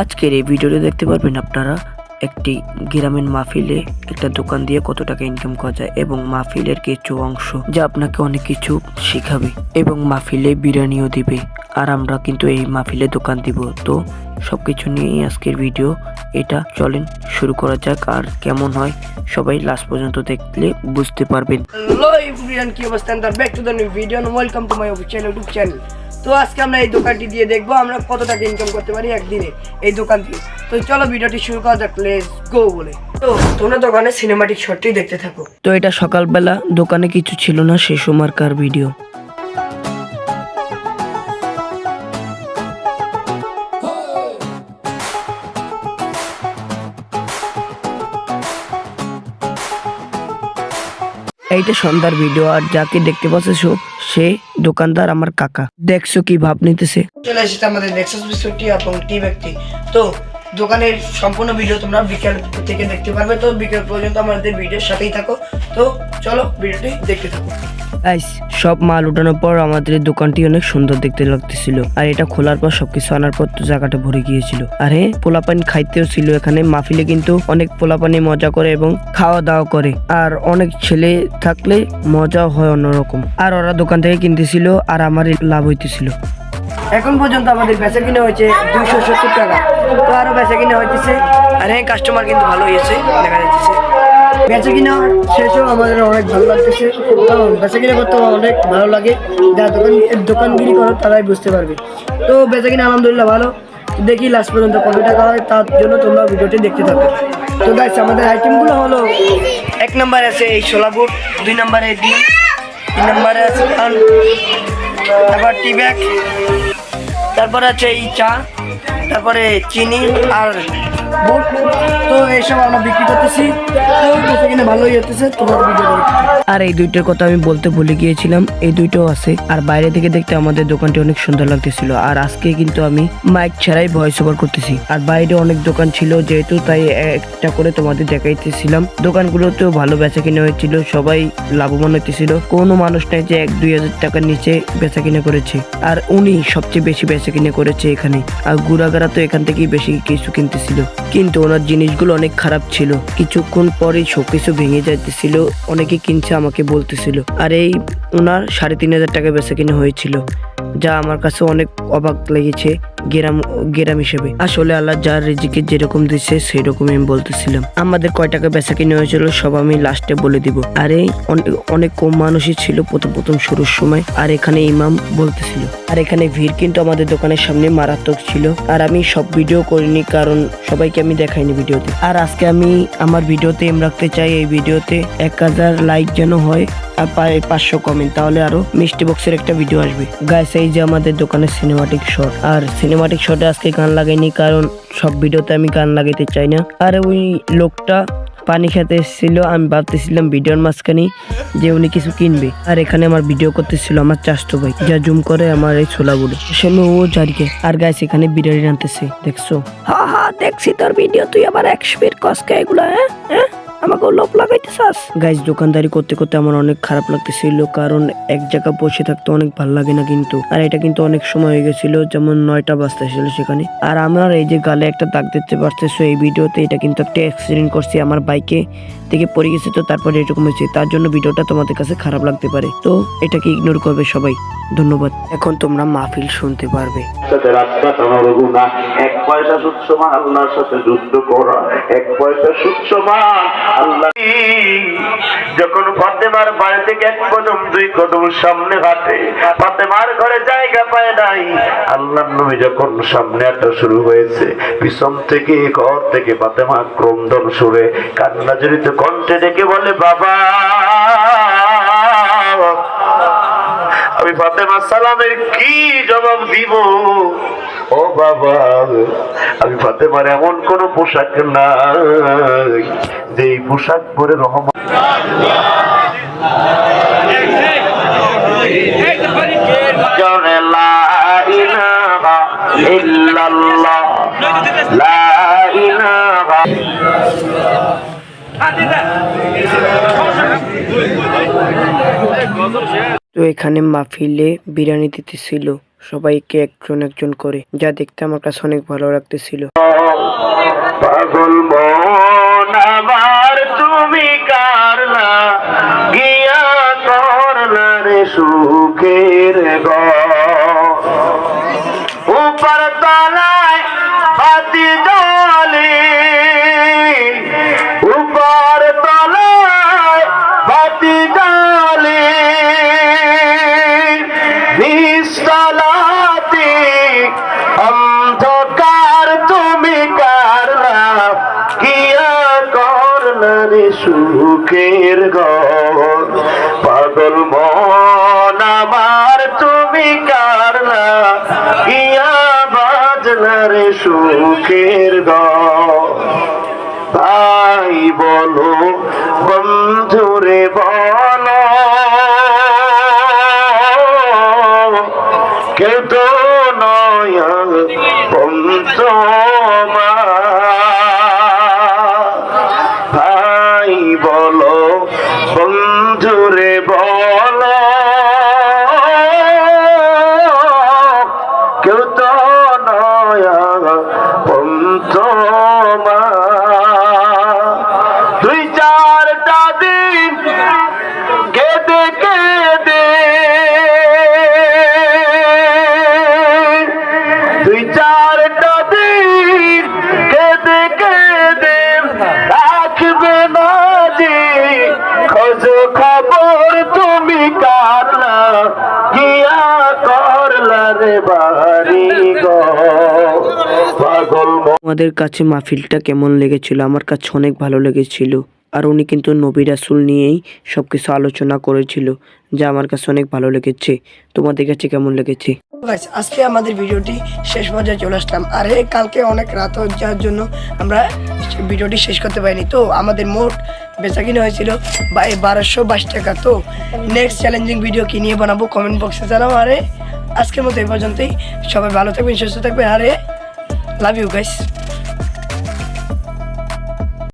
আজকের এই ভিডিওতে দেখতে পারবেন আপনারা একটি গ্রামের মাহফিলে একটা দোকান দিয়ে কত টাকা ইনকাম করা যায় এবং মাহফিলের কিছু অংশ যা আপনাকে অনেক কিছু শেখাবে এবং মাহফিলে বিরিয়ানিও দিবে। আর আমরা কিন্তু এই মাহফিলে দোকান দিব। তো সবকিছু নিয়েই আজকের ভিডিও এটা। চলেন শুরু করা যাক। আর কেমন হয় সবাই লাস্ট পর্যন্ত দেখলে বুঝতে পারবেন। হ্যালো এভরিওয়ান কি অবস্থা? Back to the new video and welcome to my official YouTube channel তো আজকে আমরা এই দোকানটি দিয়ে দেখব, আমরা কত টাকা ইনকাম করতে পারি একদিনে এই দোকান দিয়ে। তো চলো ভিডিওটি শুরু করা যাক প্লেস গো বলে। তো তোমরা দোকানে সিনেমাটিক শটটি দেখতে থাকো। তো এটা সকালবেলা, দোকানে কিছু ছিল না সেই সময়কার ভিডিও এইটা সন্ধ্যার ভিডিও আর যাকে দেখতে পাচ্ছ সে দোকানদার আমার কাকা। দেখছ কি ভাব নিতেছে? চলে এসেছে আমাদের নেক্সাস বিস্কুটটি এবং টি। ব্যক্তি তো দোকানের সম্পূর্ণ ভিডিও তোমরা বিকেল থেকে দেখতে পারবে। তো বিকেল পর্যন্ত আমাদের ভিডিওর সাথেই থাকো। তো চলো ভিডিওটি দেখতে থাকো। গাইস সব মাল উঠানোর পর আমাদের দোকানটি অনেক সুন্দর দেখতে লাগতেছিল। আর এটা খোলার পর সবকিছু আনার পর তো জায়গাটা ভরে গিয়েছিল। আর হ্যাঁ পোলাপানি খাইতেও ছিল এখানে। মাহফিলে কিন্তু অনেক পোলাপানি মজা করে এবং খাওয়া দাওয়া করে। আর অনেক ছেলে থাকলে মজা হয় অন্যরকম। আর ওরা দোকান থেকে কিনতেছিল আর আমার লাভ হইতেছিল। এখন পর্যন্ত আমাদের বেচা কিনে হয়েছে দুইশো সত্তর টাকা। তো আরও বেচা কিনে হইতেছে। আর হ্যাঁ কাস্টমার কিন্তু ভালো হয়েছে দেখা যাচ্ছে বেচা কিনা শেষও আমাদের অনেক ভালো লাগতেছে। বেচা কিনা করতে অনেক ভালো লাগে। যারা দোকান দোকানগিরি করো, তারাই বুঝতে পারবে। তো বেচা কিনা আলহামদুলিল্লাহ ভালো। দেখি লাস্ট পর্যন্ত কত টাকা হয়, তার জন্য তোমরা ভিডিওটি দেখতে থাকো। তো গাইস আমাদের আইটেমগুলো হলো, এক নম্বরে আছে এই বুট, দুই নম্বরে ডিম, তিন নম্বরে আছে তারপর টি ব্যাগ তারপরে আছে এই চা। তারপরে চিনি আর তো এইসব আমরা বিক্রি করতেছি। ভালোই হতেছে আর এই দুইটার কথা আমি বলতে ভুলে গিয়েছিলাম, এই দুইটাও আছে। আর বাইরে থেকে দেখতে আমাদের দোকানটি অনেক সুন্দর লাগতেছিল। আর আজকে কিন্তু আমি মাইক ছাড়াই ভয়েস ওভার করতেছি। আর বাইরে অনেক দোকান ছিল যেহেতু, তাই একটা করে তোমাদের দেখাইতেছিলাম। দোকানগুলোতেও ভালো বেচা কিনে হয়েছিল, সবাই লাভবান হইতেছিল। কোনো মানুষ নাই যে এক, দুই হাজার টাকার নিচে বেচা কিনে করেছে। আর উনি সবচেয়ে বেশি বেচা কিনে করেছে এখানে। আর গুড়াগাড়া তো এখান থেকেই বেশি কিছু কিনতেছিল। কিন্তু ওনার জিনিসগুলো অনেক খারাপ ছিল। কিছুক্ষণ পরে সবকিছু ভেঙে যাইতেছিল। অনেকে কিনছে, আমাকে বলতেছিল। আর এই ওনার সাড়ে তিন হাজার টাকা বেচা কিনে হয়েছিল, যা আমার কাছে অনেক অবাক লেগেছে গেরাম গেরাম হিসেবে। আসলে আল্লাহ যার রিজিকে যেরকম দিচ্ছে সেই রকমই আমি বলতেছিলাম। আমাদের কয় টাকা বেচা কিনে হয়েছিল, সব আমি লাস্টে বলে দিব। আর এই অনেক- কম মানুষই ছিল প্রথম প্রথম শুরুর সময়, আর এখানে ইমাম বলতেছিল। আর এখানে ভিড় কিন্তু আমাদের দোকানের সামনে মারাত্মক ছিল। আর আমি সব ভিডিও করিনি, কারণ সবাইকে আমি দেখাইনি ভিডিওতে। আর আজকে আমি, আমার ভিডিওতে এম রাখতে চাই এই ভিডিওতে এক হাজার লাইক যেন হয় পাঁচশো কমেন্ট তাহলে আরও মিষ্টি বক্সের একটা ভিডিও আসবে। গাইস এই যে আমাদের দোকানের সিনেমাটিক শট আর সিনেমাটিক শটে আজকে গান লাগাইনি কারণ সব ভিডিওতে আমি গান লাগাইতে চাই না। আর ওই লোকটা পানি খেতে এসেছিল, আমি ভাবতেছিলাম ভিডিওর মাঝখানে যে উনি কিছু কিনবে। আর এখানে আমার ভিডিও করতেছিল আমার চাষতো ভাই, যা জুম করে আমার এই ছোলা ছোলাগুলো সেমে ও জারিকে। আর গাইস এখানে বিরিয়ানি আনতেছে, দেখছ? হ্যাঁ হ্যাঁ দেখছি তোর ভিডিও তুই আবার একশো বের কসকে এগুলো হ্যাঁ? হ্যাঁ? আমাকে লোভ লাগাইতে চাস গাইজ দোকানদারি করতে করতে আমার অনেক খারাপ লাগতেছিল কারণ এক জায়গা বসে থাকতে অনেক ভালো লাগে না কিন্তু। আর এটা কিন্তু অনেক সময় হয়ে গেছিল যেমন নয়টা বাজতে ছিল সেখানে। আর আমার এই যে গালে একটা দাগ দেখতে পারতেছো এই ভিডিওতে এটা কিন্তু একটা অ্যাক্সিডেন্ট করছি আমার বাইকে থেকে পড়ে গেছে তো তারপরে এরকম হয়েছে। তার জন্য ভিডিওটা তোমাদের কাছে খারাপ লাগতে পারে। তো এটাকে ইগনোর করবে সবাই। ধন্যবাদ। এখন তোমরা মাহফিল শুনতে পারবে। এক পয়সা সুদ সমান আল্লাহর সাথে যুদ্ধ করা। এক পয়সা সুদ সমান যখন ফাতেমার বাড়ি থেকে এক কদম, দুই কদম সামনে হাঁটে, ফাতেমার ঘরে জায়গা পায় নাই। আল্লাহ নবী যখন সামনে হাঁটা শুরু হয়েছে, পিছন থেকে, ঘর থেকে ফাতেমা ক্রন্দন সুরে কান্না জড়িত কণ্ঠে ডেকে বলে, বাবা, আমি ফাতেমা সালামের কি জবাব দিব? ও বাবা, আমি ফাতেমার এমন কোন পোশাক নাই যে পোশাক পরে রহমান জনে লা ইলাহা ইল্লাল্লাহ লা ইলাহা। তো এখানে মাহফিলে বিরিয়ানি দিতেছিল। সবাইকে একজন একজন করে। যা দেখতে আমার কাছে অনেক ভালো লাগতেছিল। সুখের উপর সুখের ঘর পাগল মন আমার, তুমি কারলা কিয়া বাজলা রে সুখের ঘর ভাই বলো বন্ধুরে বলো। কেউ নয় পঞ্চমা ভাই পঞ্চমা দুই চারটা দিন কেঁদে কেঁদে। দুই চারটা রাখবে না খবর তুমি কারলা আমাদের কাছে মাহফিলটা কেমন লেগেছিল? আমার কাছে অনেক ভালো লেগেছিল। আর উনি কিন্তু নবী রাসুল নিয়েই সব কিছু আলোচনা করেছিল, যা আমার কাছে অনেক ভালো লেগেছে। তোমাদের কাছে কেমন লেগেছে? আজকে আমাদের ভিডিওটি শেষ পর্যায়ে চলে আসলাম। আর, কালকে অনেক রাত যাওয়ার জন্য আমরা ভিডিওটি শেষ করতে পারিনি। তো আমাদের মোট বেচা কিনে হয়েছিল বারোশো বাইশ টাকা। তো নেক্সট চ্যালেঞ্জিং ভিডিও কি নিয়ে বানাবো? কমেন্ট বক্সে জানাব আরে, আজকের মতো এই পর্যন্তই। সবাই ভালো থাকবেন, সুস্থ থাকবেন। আরে লাভ ইউ গাইস